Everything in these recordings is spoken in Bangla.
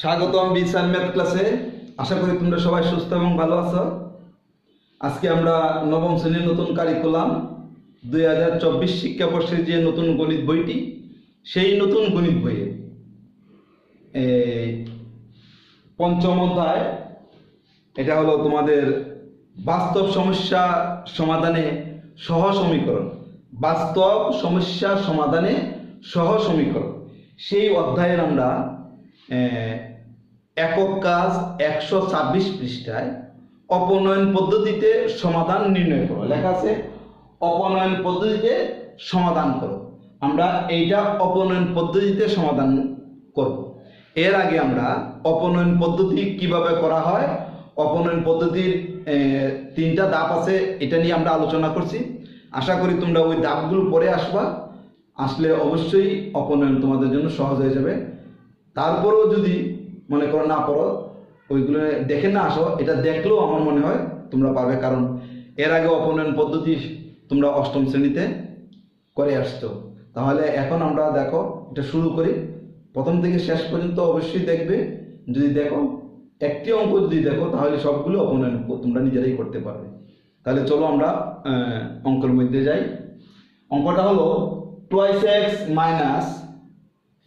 স্বাগতম বিসান ম্যাথ ক্লাসে আশা করি তোমরা সবাই সুস্থ এবং ভালো আছো। আজকে আমরা নবম শ্রেণির নতুন কারিকুলাম দুই হাজার চব্বিশ শিক্ষাবর্ষের যে নতুন গণিত বইটি, সেই নতুন গণিত বইয়ে। পঞ্চম অধ্যায়, এটা হলো তোমাদের বাস্তব সমস্যা সমাধানে সহ সমীকরণ। বাস্তব সমস্যা সমাধানে সহ সমীকরণ। সেই অধ্যায়ের আমরা একক কাজ একশো ছাব্বিশ পৃষ্ঠায় অপনয়ন পদ্ধতিতে সমাধান নির্ণয় করো। লেখা আছে, অপনয়ন পদ্ধতিতে সমাধান করো। আমরা এইটা অপনয়ন পদ্ধতিতে সমাধান করব। এর আগে আমরা অপনয়ন পদ্ধতি কীভাবে করা হয়, অপনয়ন পদ্ধতির তিনটা ধাপ আছে, এটা নিয়ে আমরা আলোচনা করছি। আশা করি তোমরা ওই ধাপগুলো পরে আসবা। আসলে অবশ্যই অপনয়ন তোমাদের জন্য সহজ হয়ে যাবে। তারপরেও যদি মনে করো না পড়ো, ওইগুলো দেখে না আসো, এটা দেখলেও আমার মনে হয় তোমরা পারবে। কারণ এর আগে অপনয়ন পদ্ধতি তোমরা অষ্টম শ্রেণীতে করে আসছো। তাহলে এখন আমরা দেখো, এটা শুরু করি। প্রথম থেকে শেষ পর্যন্ত অবশ্যই দেখবে। যদি দেখো, একটি অঙ্ক যদি দেখো, তাহলে সবগুলো অপনয়ন তোমরা নিজেরাই করতে পারবে। তাহলে চলো আমরা অঙ্কের মধ্যে যাই। অঙ্কটা হলো twice X minus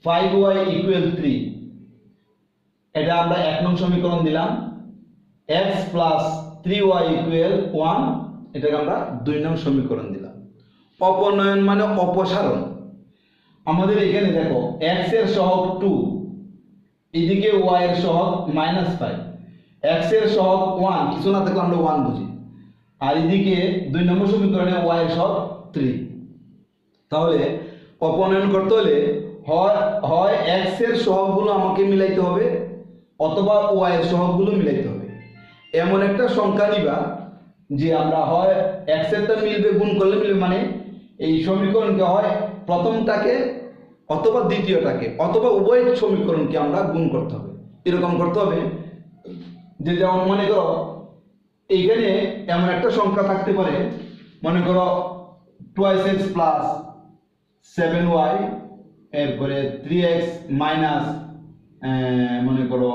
five Y equal three এটা আমরা এক নং সমীকরণ দিলাম। X plus three Y equal one এটাকে আমরা দুই নং সমীকরণ দিলাম। অপনয়ন মানে অপসারণ। আমাদের এখানে দেখো এক্সের সহগ টু এদিকে ওয়াই এর সহগ মাইনাস ফাইভ এক্সের সহগ ওয়ান কিছু না থাকলে আমরা ওয়ান বুঝি। আর এদিকে দুই নম্বর সমীকরণে ওয়াই এর সহগ থ্রি তাহলে অপনয়ন করতে হলে হয় হয় এক্সের সহগগুলো আমাকে মিলাইতে হবে। অথবা ওয়াই এর সহগগুলো মিলাইতে হবে। এমন একটা সংখ্যা নিবা যে আমরা হয় এক্স এরটা মিলবে, গুণ করলে মিলবে মানে এই সমীকরণকে হয় প্রথমটাকে অথবা দ্বিতীয়টাকে অথবা উভয় সমীকরণকে আমরা গুণ করতে হবে। এরকম করতে হবে যে যেমন মনে করো এইখানে এমন একটা সংখ্যা থাকতে পারে, মনে করো twice X plus seven Y এরপরে থ্রি এক্স মাইনাস মনে করো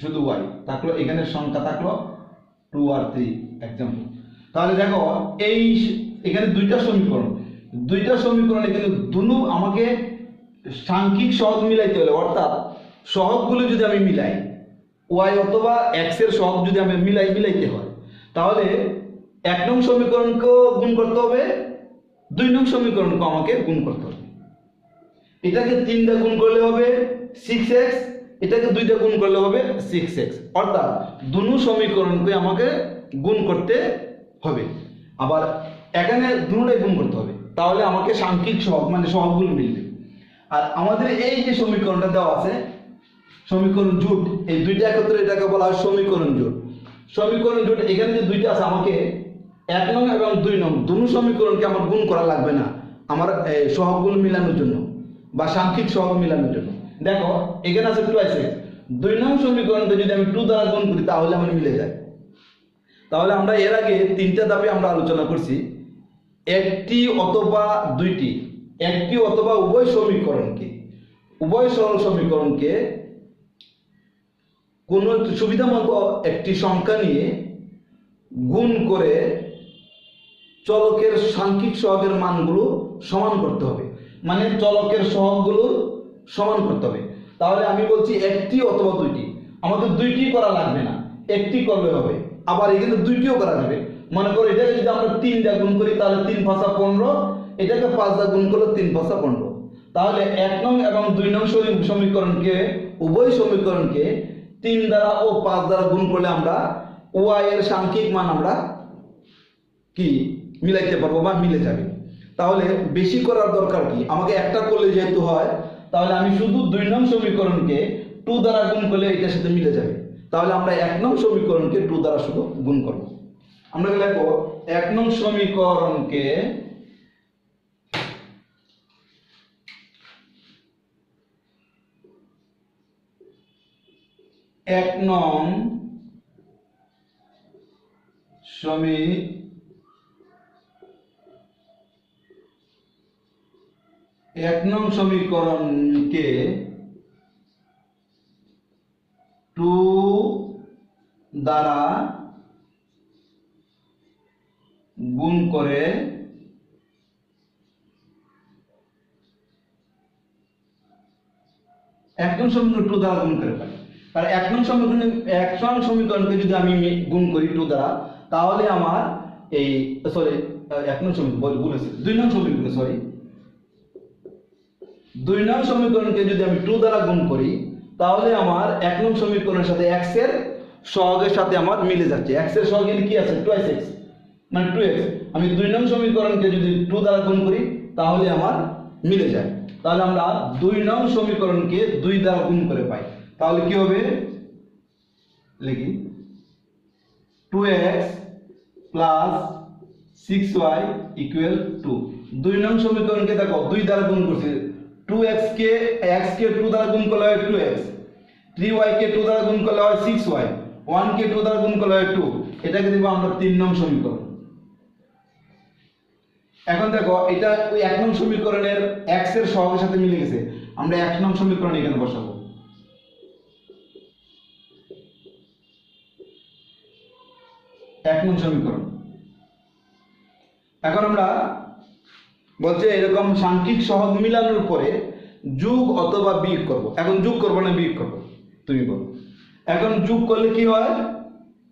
শুধু ওয়াই থাকল এখানে সংখ্যা থাকল টু আর থ্রি এক্সাম্পল তাহলে দেখো, এই এখানে দুইটা সমীকরণ। দুইটা সমীকরণে কিন্তু দুনু আমাকে সাংখ্যিক সহগ মিলাইতে হলে, অর্থাৎ সহগগুলো যদি আমি মিলাই ওয়াই অথবা এক্সের সহগ যদি আমি মিলাই, মিলাইতে হয়, তাহলে এক নং সমীকরণকেও গুণ করতে হবে, দুই নং সমীকরণকেও আমাকে গুণ করতে হবে। এটাকে তিনটা গুণ করলে হবে সিক্স এক্স এটাকে দুইটা গুণ করলে হবে সিক্স এক্স অর্থাৎ দুনু সমীকরণকে আমাকে গুণ করতে হবে। আবার এখানে দুটোই গুণ করতে হবে। তাহলে আমাকে সাংখ্যিক সহগ মানে সহগগুলো মিলবে। আর আমাদের এই যে সমীকরণটা দেওয়া আছে, সমীকরণ জোট, এই দুইটা একত্রে এটাকে বলা হয় সমীকরণ জোট। সমীকরণ জোট, এখানে যে দুইটা আছে, আমাকে এক নং এবং দুই নং, দুনু সমীকরণকে আমার গুণ করা লাগবে না। আমার সহগগুলো মিলানোর জন্য বা সাংখ্যিক সহগ মিলানোর জন্য। দেখো এখানে আছে টু আছে দুই নং সমীকরণকে যদি আমি টু দ্বারা গুণ করি, তাহলে আমার মিলে যায়। তাহলে আমরা এর আগে তিনটা ধাপে আমরা আলোচনা করছি। একটি অথবা দুইটি। একটি অথবা উভয় সমীকরণকে। উভয় সরল সমীকরণকে কোন সুবিধা মতো একটি সংখ্যা নিয়ে গুণ করে চলকের সাংখ্যিক সহগের মানগুলো সমান করতে হবে। মানে চলকের সহগগুলো সমান করতে হবে। তাহলে আমি বলছি একটি অথবা দুইটি। আমাদের দুইটি করা লাগবে না। একটি করলে হবে। আবার এখানে দুইটিও করা যাবে। মনে করো এটাকে যদি আমরা তিন দিয়ে গুণ করি, তাহলে তিন পাঁচা পনেরো। এটাকে পাঁচ দিয়ে গুণ করলে তিন পাঁচা পনেরো। তাহলে এক নং এবং দুই নং সমী- সমীকরণকে, উভয় সমীকরণকে তিন দ্বারা ও পাঁচ দ্বারা গুণ করলে আমরা ওয়াই এর সাংখ্যিক মান আমরা কি? মিলাইতে পারব বা মিলে যাবে। তাহলে বেশি করার দরকার কি? আমাকে একটা করলে যেহেতু হয় তাহলে আমি শুধু দুই নং সমীকরণকে টু দ্বারা গুণ করলে এটার সাথে মিলে যাবে। তাহলে আমরা এক নং সমীকরণকে টু দ্বারা শুধু গুণ করব। আমরা লিখব? এক নং সমীকরণকে এক নং সমী এক নং সমীকরণকে টু দ্বারা গুণ করে এক নং সমীকরণ টু দ্বারা গুণ করে পাই। এক নং সমীকরণ, এক সং সমীকরণকে যদি আমি গুণ করি টু দ্বারা, তাহলে আমার এই সরি এক নং সমীকরণ বলেছি দুই নং সমীকরণ সরি দুই নং সমীকরণকে যদি আমি টু দ্বারা গুণ করি, তাহলে আমার এক নং সমীকরণের সাথে এক্সের সহগের সাথে আমার মিলে যাচ্ছে। এক্সের সহগে কি আছে? টুয়াইস এক্স মানে টু এক্স আমি দুই নং সমীকরণকে যদি টু দ্বারা গুণ করি, তাহলে আমার মিলে যায়। তাহলে আমরা দুই নং সমীকরণকে দুই দ্বারা গুণ করে পাই। তাহলে কি হবে? লিখি। Two X plus six Y equal two দুই নং সমীকরণকে দেখো, দুই দ্বারা গুণ করছি। টু এক্স কে এক্স কে টু দ্বারা গুণ করলে হয় টু এক্স থ্রি ওয়াই কে টু দ্বারা গুণ করলে হয় সিক্স ওয়াই ওয়ান কে টু দ্বারা গুণ করলে হয় টু এটাকে দিব আমরা তিন নং সমীকরণ। এখন দেখো, এটা ওই এক নং সমীকরণের এক্সের সহগের সাথে মিলে গেছে। আমরা এক নং সমীকরণ এখানে বসাবো। এক নং সমীকরণ। এখন আমরা বলছে এরকম সাংখ্যিক সহগ মিলানোর পরে যুগ অথবা বিয়োগ করব। এখন যুগ করব না বিয়োগ করব, তুমি বলো। এখন যুগ করলে কি হয়?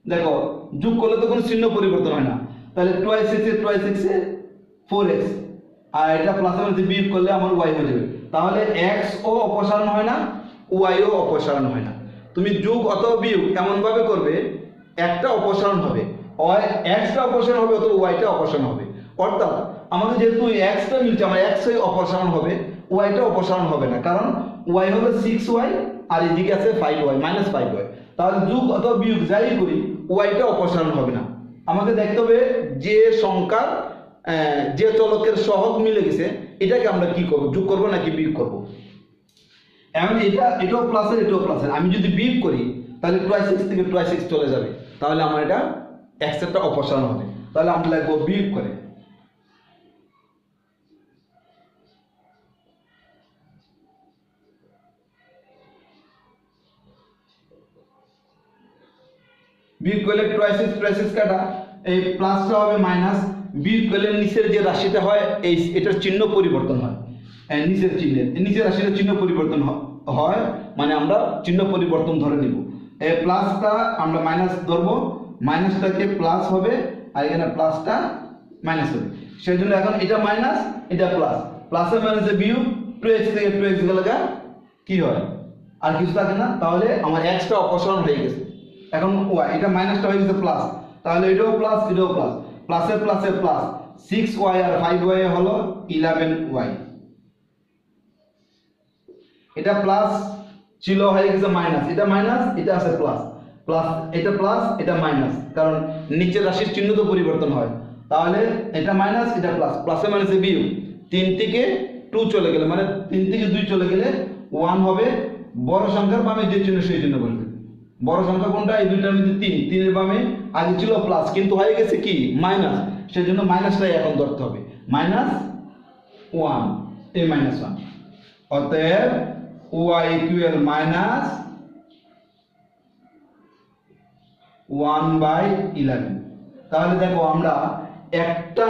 দেখো, যোগ করলে তো কোনো চিহ্ন পরিবর্তন হয় না। তাহলে twice X twice X four X আর এটা প্লাসের মধ্যে বিয়োগ করলে আমার ওয়াই হয়ে যাবে। তাহলে এক্স ও অপসারণ হয় না ওয়াই ও অপসারণ হয় না। তুমি যুগ অথবা বিয়োগ এমন ভাবে করবে, একটা অপসারণ হবে। হয় এক্সটা অপসারণ হবে অথবা ওয়াইটা অপসারণ হবে। অর্থাৎ আমাদের যেহেতু এক্সটা মিলছে, আমার এক্স অপসারণ হবে ওয়াইটা অপসারণ হবে না, কারণ ওয়াই হবে সিক্স ওয়াই আর এদিকে আছে five Y minus five Y তাহলে যুগ অথবা বিয়োগ যাই করি ওয়াইটা অপসারণ হবে না। আমাকে দেখতে হবে যে সংখ্যার যে চলকের সহগ মিলে গেছে, এটাকে আমরা কি করব, যোগ করব নাকি বিয়োগ করব? এখন এটা, এটাও প্লাসের এটাও প্লাসের আমি যদি বিয়োগ করি, তাহলে টুয়াই সিক্স থেকে টুয়াই সিক্স চলে যাবে। তাহলে আমার এটা এক্সেরটা অপসারণ হবে। তাহলে আমরা লাগবো বিয়োগ করে। বিয়োগ করলে টুয়াই সিক্স কাটা, এই প্লাসটা হবে মাইনাস বিয়োগ করলে নিচের যে রাশিটা হয়, এই এটার চিহ্ন পরিবর্তন হয়। নিচের চিহ্নের, নিচের রাশিটার চিহ্ন পরিবর্তন হয় মানে আমরা চিহ্ন পরিবর্তন ধরে নিব। এই প্লাসটা আমরা মাইনাস ধরবো মাইনাসটাকে প্লাস হবে, আর এখানে প্লাসটা মাইনাস হবে। সেই জন্য এখন এটা মাইনাস এটা প্লাস প্লাসে মাইনাসে বিয়োগ টু এক্স থেকে টু গেলে কি হয়? আর কিছু থাকে না? তাহলে আমার এক্সটা অপসারণ হয়ে গেছে। এখন ওয়াই, এটা মাইনাসটা হয়ে গেছে প্লাস তাহলে এটাও প্লাস এটাও প্লাস প্লাসে প্লাসে প্লাস সিক্স ওয়াই আর ফাইভ ওয়াই হলো ইলেভেন ওয়াই এটা প্লাস ছিল, হয়ে গেছে মাইনাস এটা মাইনাস এটা আছে প্লাস প্লাস এটা প্লাস এটা মাইনাস কারণ নিচের রাশির চিহ্ন তো পরিবর্তন হয়। তাহলে এটা মাইনাস এটা প্লাস প্লাসে মাইনাসে বিয়োগ। তিন থেকে টু চলে গেলে মানে তিন থেকে দুই চলে গেলে ওয়ান হবে বড় সংখ্যার বামে যে চিহ্ন, সেই চিহ্ন বলবে। বড় সংখ্যা কোনটা? এই দুইটার মধ্যে তিন। তিনের বামে আগে ছিল প্লাস কিন্তু হয়ে গেছে কি? মাইনাস সেই জন্য মাইনাসটাই এখন ধরতে হবে। মাইনাস ওয়ান এই মাইনাস ওয়ান অতএব Y equal minus one by eleven তাহলে দেখো আমরা একটা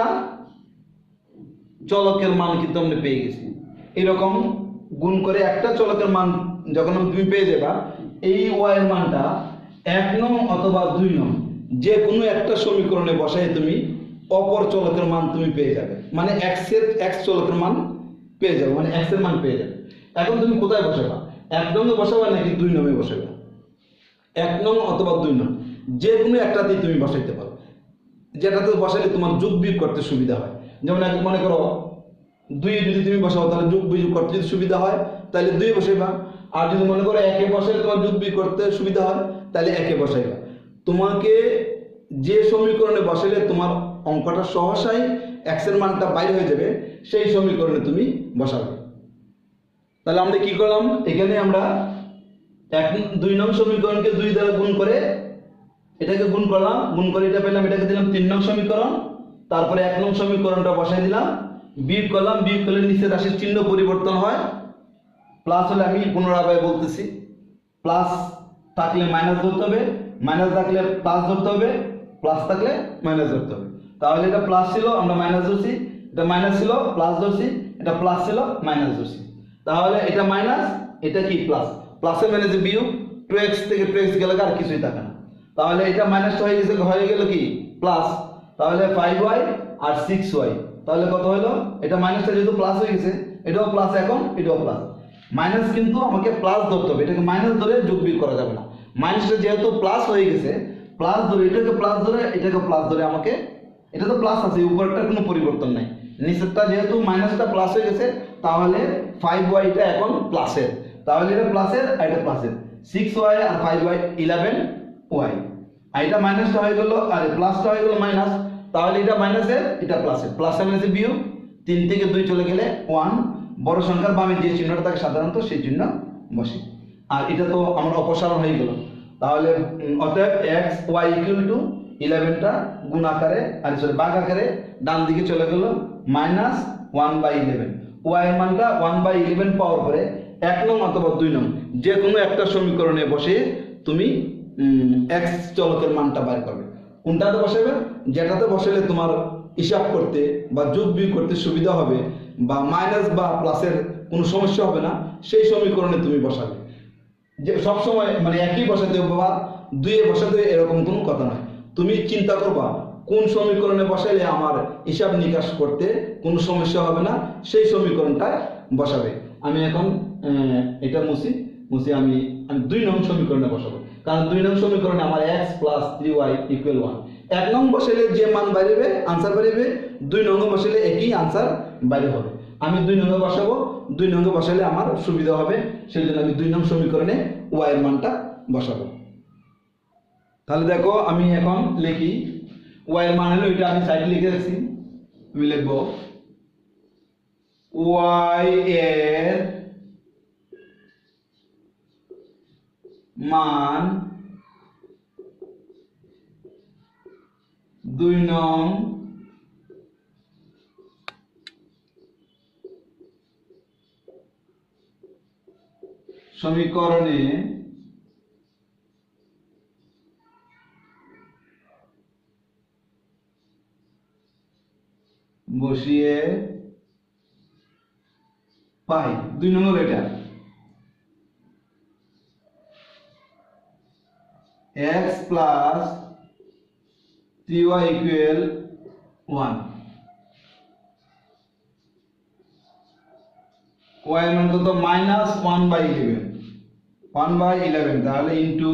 চলকের মান কিন্তু আমরা পেয়ে গেছি। এরকম গুণ করে একটা চলকের মান যখন তুমি পেয়ে যাবা এই ওয়াই মানটা এক নং অথবা দুই নং যে কোনো একটা সমীকরণে বসাই তুমি অপর চলকের মান তুমি পেয়ে যাবে। মানে এক্সের এক্স চলকের মান পেয়ে যাবে মানে এক্সের মান পেয়ে যাবে। এখন তুমি কোথায় বসাবা? এক নঙ্গে বসাবা নাকি দুই নঙ্গে বসাবা? এক নং অথবা দুই নং যে কোনো একটাতেই তুমি বসাইতে পারো। যেটাতে বসাইলে তোমার যোগ বিয়োগ করতে সুবিধা হয়। যেমন মনে করো, দুই যদি তুমি বসাও তাহলে যোগ বিয়োগ করতে যদি সুবিধা হয়, তাহলে দুই বসাইবা। আর যদি মনে করো একে বসাইলে তোমার যোগ বিয়োগ করতে সুবিধা হয়, তাহলে একে বসাইবা। তোমাকে যে সমীকরণে বসাইলে তোমার অঙ্কটা সহসাই এক্সের মানটা বাইরে হয়ে যাবে, সেই সমীকরণে তুমি বসাবে। তাহলে আমরা কি করলাম? এখানে আমরা এক দুই নং সমীকরণকে দুই দ্বারা গুণ করে এটাকে গুণ করলাম, গুণ করে এটা পেলাম, এটাকে দিলাম তিন নং সমীকরণ, তারপরে এক নং সমীকরণটা বসাই দিলাম, বিয়োগ করলাম, বিয়োগ করলে নিচের রাশির চিহ্ন পরিবর্তন হয়। প্লাস হলে আমি পুনরাবয় বলতেছি। প্লাস থাকলে মাইনাস ধরতে হবে মাইনাস থাকলে প্লাস ধরতে হবে প্লাস থাকলে মাইনাস ধরতে হবে। তাহলে এটা প্লাস ছিল, আমরা মাইনাস ধরছি। এটা মাইনাস ছিল প্লাস ধরছি। এটা প্লাস ছিল মাইনাস ধরছি। তাহলে এটা মাইনাস এটা কি প্লাস প্লাসে মাইনাসে বিয়োগ টু এক্স থেকে টু এক্স গেলে আর কিছুই থাকে না। তাহলে এটা মাইনাসটা হয়ে গেছে, হয়ে গেল কি? প্লাস তাহলে ফাইভ ওয়াই আর সিক্স ওয়াই তাহলে কত হলো? এটা মাইনাসটা যেহেতু প্লাস হয়ে গেছে, এটাও প্লাস এখন, এটাও প্লাস মাইনাস কিন্তু আমাকে প্লাস ধরতে হবে। এটাকে মাইনাস ধরে যোগ বিয়োগ করা যাবে না। মাইনাসটা যেহেতু প্লাস হয়ে গেছে প্লাস ধরে এটাকে প্লাস ধরে, এটাকে প্লাস ধরে আমাকে, এটা তো প্লাস আছে উপরটার কোনো পরিবর্তন নাই। নিচেরটা যেহেতু মাইনাসটা প্লাস হয়ে গেছে, তাহলে ফাইভ ওয়াইটা এখন প্লাসের তাহলে এটা প্লাসের আর এটা প্লাসের সিক্স ওয়াই আর ফাইভ ওয়াই ইলেভেন ওয়াই আর এটা মাইনাসটা হয়ে গেল, আর প্লাসটা হয়ে গেল মাইনাস তাহলে এটা মাইনাসের এটা প্লাসের প্লাসে মাইনাসে বিয়োগ। তিন থেকে দুই চলে গেলে ওয়ান বড় সংখ্যার বামে যে চিহ্নটা থাকে সাধারণত সেই চিহ্ন বসে। আর এটা তো আমার অপসারণ হয়ে গেল। তাহলে অতএব এক্স ওয়াই ইকুয়াল টু ইলেভেনটা গুণ আকারে, আর সরি বাঘ আকারে ডান দিকে চলে গেল minus one by eleven Y মানটা ওয়ান বাই ইলেভেন পাওয়ার পরে এক নং অথবা দুই নং যে কোনো একটা সমীকরণে বসে তুমি এক্স চলকের মানটা বাইর করবে। কোনটাতে বসাবে? যেটাতে বসালে তোমার হিসাব করতে বা যোগ বিয়োগ করতে সুবিধা হবে বা মাইনাস বা প্লাসের কোনো সমস্যা হবে না। সেই সমীকরণে তুমি বসাবে। যে সবসময় মানে একই বসাতে বা দুইয়ে বসাতে এরকম কোনো কথা নয়। তুমি চিন্তা করবা, কোন সমীকরণে বসাইলে আমার হিসাব নিকাশ করতে কোনো সমস্যা হবে না, সেই সমীকরণটা বসাবে। আমি এখন এটা মুছি মুছি আমি আমি দুই নং সমীকরণে বসাবো। কারণ দুই নং সমীকরণে আমার X plus three Y equal one এক নং বসাইলে যে মান বাইরেবে আনসার বাইরেবে দুই নং বসাইলে একই আনসার বাইরে হবে। আমি দুই নঙ্গে বসাবো দুই নঙ্গে বসালে আমার সুবিধা হবে সেই জন্য আমি দুই নং সমীকরণে ওয়াইয়ের মানটা বসাবো। তাহলে দেখো, আমি এখন লিখি ওয়াই এর মান হলো এটা আমি সাইড লিখে রাখছি। আমি লিখব ওয়াই এর মান দুই নং সমীকরণে বসিয়ে পাই। দুই নম্বর এটা X plus three Y equal one Y মান কত? Minus one by eleven one by eleven তাহলে ইন্টু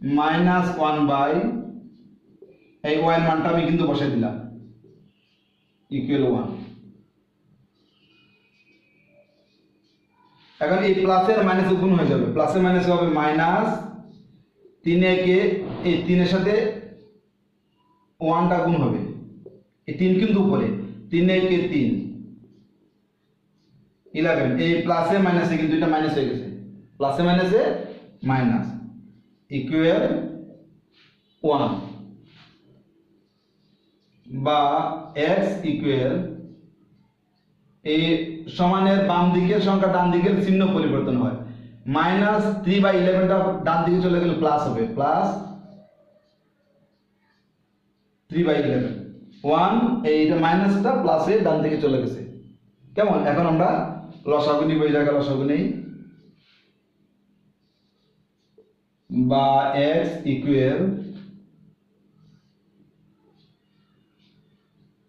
মাইনাস ওয়ান বাই এই এর মানটা আমি কিন্তু বসাই দিলাম। ইকুয়াল ওয়ান এখন এই প্লাসের মাইনাসে গুণ হয়ে যাবে। প্লাসের মাইনাসে হবে মাইনাস কে এই তিনের সাথে ওয়ানটা গুণ হবে। এই তিন কিন্তু উপরে। কে তিন। ইলেভেন এই প্লাসে মাইনাসে কিন্তু এটা মাইনাস হয়ে গেছে। প্লাসে মাইনাসে মাইনাস ইকুয়াল ওয়ান বা এক্স ইকুয়াল এই সমানের বাম দিকের সংখ্যা ডান দিকের চিহ্ন পরিবর্তন হয়। মাইনাস থ্রি বাই ইলেভেনটা ডান দিকে চলে গেলে প্লাস হবে। Plus three by eleven one এইটা মাইনাসটা প্লাসে ডান দিকে চলে গেছে। কেমন? এখন আমরা লসাগু নিব, এই জায়গায় লসাগু বা এক্স ইকুয়াল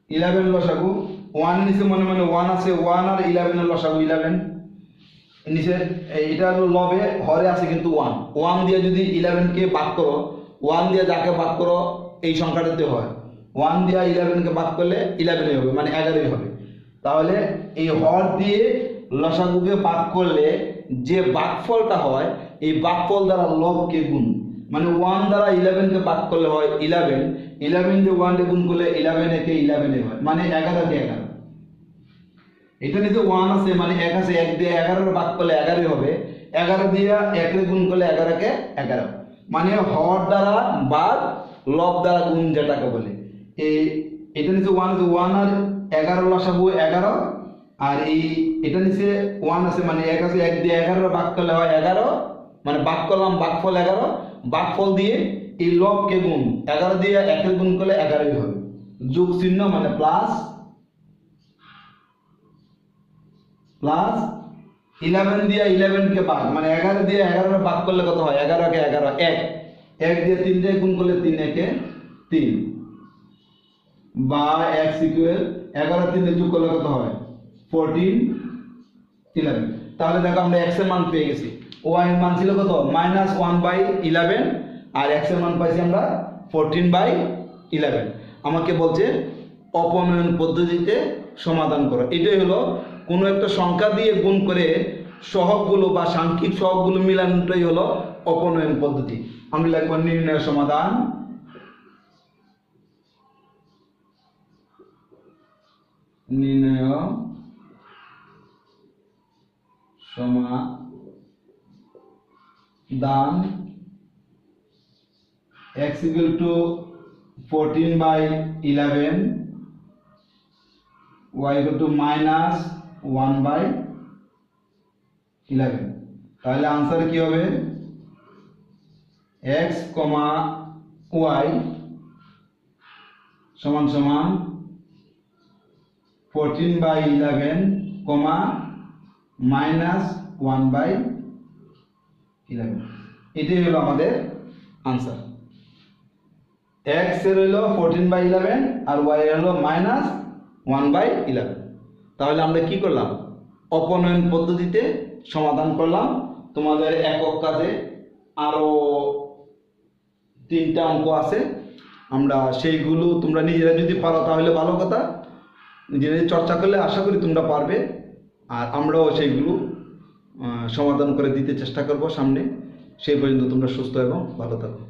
ইলেভেন লসাগু ওয়ান নিচে মনে মনে ওয়ান আছে ওয়ান আর ইলেভেনের লসাগু ইলেভেন নিচে এটা লবে হরে আছে কিন্তু ওয়ান ওয়ান দিয়ে যদি ইলেভেনকে ভাগ করো ওয়ান দিয়ে যাকে ভাগ করো, এই সংখ্যাটাতে হয়। ওয়ান দিয়ে ইলেভেনকে ভাগ করলে ইলেভেনই হবে মানে এগারোই হবে। তাহলে এই হর দিয়ে লসাগুকে ভাগ করলে যে বাকফলটা হয় এই বাকফল দ্বারা লবকে গুণ। মানে ওয়ান দ্বারা ইলেভেনকে ভাগ করলে হয় ইলেভেন ইলেভেন দিয়ে ওয়ান গুণ করলে ইলেভেন একে ইলেভেনে হয়। মানে এগারো দিয়ে এগারো। এটা নিচে ওয়ান আছে মানে এক আছে, এক দিয়ে এগারো ভাগ করলে এগারোই হবে। এগারো দিয়ে একে গুণ করলে এগারোকে এগারো। মানে হর দ্বারা বা লব দ্বারা গুণ যেটাকে বলে। এই এটা নিচে ওয়ান আছে ওয়ান আর এগারো লসাগু এগারো। আর এই এটা নিচে ওয়ান আছে মানে এক আছে, এক দিয়ে এগারো ভাগ করলে হয় এগারো। মানে বাক করলাম বাকফল এগারো বাকফল দিয়ে এই লবকে গুণ। এগারো দিয়ে একের গুণ করলে এগারোই হবে। যোগ চিহ্ন মানে প্লাস প্লাস ইলেভেন দিয়ে ইলেভেনকে বাদ। মানে এগারো দিয়ে এগারো বাদ করলে কত হয়? এগারোকে এগারো, এক। এক দিয়ে তিন দিয়ে গুণ করলে তিন একে তিন। বা এক সিকুয়েল এগারো তিনে যোগ করলে কত হয়? ফোরটিন ইলেভেন তাহলে দেখো আমরা এক্সের মান পেয়ে গেছি। ওয়াই এর মান ছিল কত? মাইনাস ওয়ান বাই ইলেভেন আর এক্সের মান পাইছি আমরা ফোরটিন বাই ইলেভেন আমাকে বলছে অপনয়ন পদ্ধতিতে সমাধান করো। এটাই হলো কোনো একটা সংখ্যা দিয়ে গুণ করে সহগগুলো বা সাংখ্যিক সহগগুলো মিলানোটাই হলো অপনয়ন পদ্ধতি। আমরা লিখব নির্ণয় সমাধান। নির্ণয় দান x equal to fourteen by eleven y to minus one by eleven তাহলে আনসার কি হবে? এক্স কমা ওয়াই সমান সমান fourteen by eleven comma minus one by 11 এটাই হলো আমাদের আনসার এক্সের হলো ফোরটিন বাই ইলেভেন আর ওয়াই এর হলো মাইনাস ওয়ান বাই ইলেভেন তাহলে আমরা কি করলাম? অপনয়ন পদ্ধতিতে সমাধান করলাম। তোমাদের একক কাজে আরও তিনটা অঙ্ক আছে। আমরা সেইগুলো তোমরা নিজেরা যদি পারো তাহলে ভালো কথা। নিজেরা চর্চা করলে আশা করি তোমরা পারবে। আর আমরাও সেইগুলো সমাধান করে দিতে চেষ্টা করব সামনে। সেই পর্যন্ত তোমরা সুস্থ এবং ভালো থাকো।